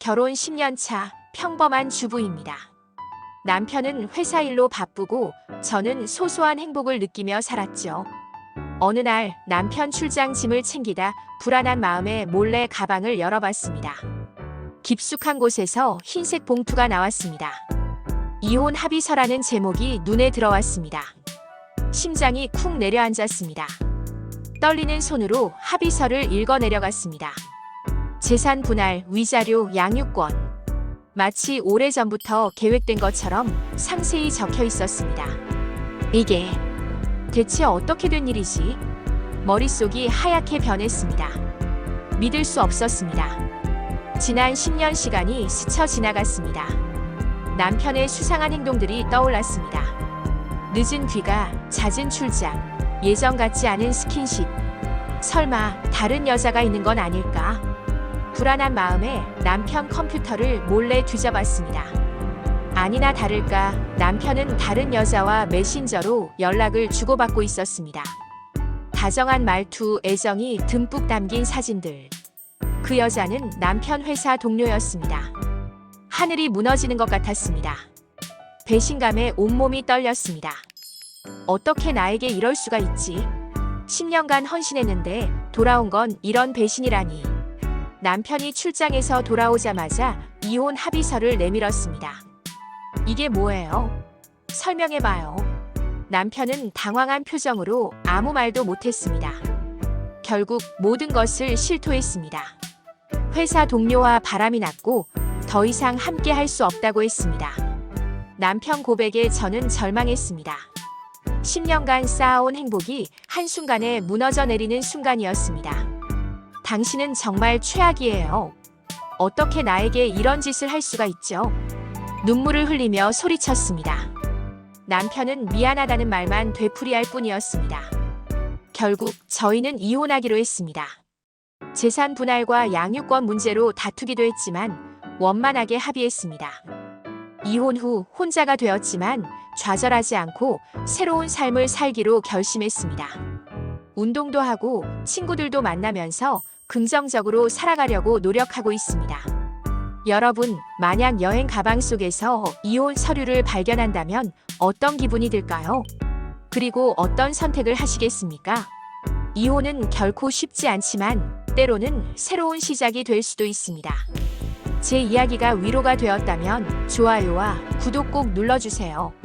결혼 10년 차 평범한 주부입니다. 남편은 회사 일로 바쁘고 저는 소소한 행복을 느끼며 살았죠. 어느 날 남편 출장 짐을 챙기다 불안한 마음에 몰래 가방을 열어봤습니다. 깊숙한 곳에서 흰색 봉투가 나왔습니다. 이혼 합의서라는 제목이 눈에 들어왔습니다. 심장이 쿵 내려앉았습니다. 떨리는 손으로 합의서를 읽어 내려갔습니다. 재산 분할, 위자료, 양육권. 마치 오래전부터 계획된 것처럼 상세히 적혀 있었습니다. 이게 대체 어떻게 된 일이지? 머릿속이 하얗게 변했습니다. 믿을 수 없었습니다. 지난 10년 시간이 스쳐 지나갔습니다. 남편의 수상한 행동들이 떠올랐습니다. 늦은 귀가, 잦은 출장, 예전 같지 않은 스킨십. 설마 다른 여자가 있는 건 아닐까? 불안한 마음에 남편 컴퓨터를 몰래 뒤져봤습니다. 아니나 다를까 남편은 다른 여자와 메신저로 연락을 주고받고 있었습니다. 다정한 말투, 애정이 듬뿍 담긴 사진들. 그 여자는 남편 회사 동료였습니다. 하늘이 무너지는 것 같았습니다. 배신감에 온몸이 떨렸습니다. 어떻게 나에게 이럴 수가 있지? 10년간 헌신했는데 돌아온 건 이런 배신이라니. 남편이 출장에서 돌아오자마자 이혼 합의서를 내밀었습니다. 이게 뭐예요? 설명해봐요. 남편은 당황한 표정으로 아무 말도 못했습니다. 결국 모든 것을 실토했습니다. 회사 동료와 바람이 났고 더 이상 함께 할 수 없다고 했습니다. 남편 고백에 저는 절망했습니다. 10년간 쌓아온 행복이 한순간에 무너져 내리는 순간이었습니다. 당신은 정말 최악이에요. 어떻게 나에게 이런 짓을 할 수가 있죠? 눈물을 흘리며 소리쳤습니다. 남편은 미안하다는 말만 되풀이할 뿐이었습니다. 결국 저희는 이혼하기로 했습니다. 재산 분할과 양육권 문제로 다투기도 했지만 원만하게 합의했습니다. 이혼 후 혼자가 되었지만 좌절하지 않고 새로운 삶을 살기로 결심했습니다. 운동도 하고 친구들도 만나면서 긍정적으로 살아가려고 노력하고 있습니다. 여러분, 만약 여행 가방 속에서 이혼 서류를 발견한다면 어떤 기분이 들까요? 그리고 어떤 선택을 하시겠습니까? 이혼은 결코 쉽지 않지만 때로는 새로운 시작이 될 수도 있습니다. 제 이야기가 위로가 되었다면 좋아요와 구독 꼭 눌러주세요.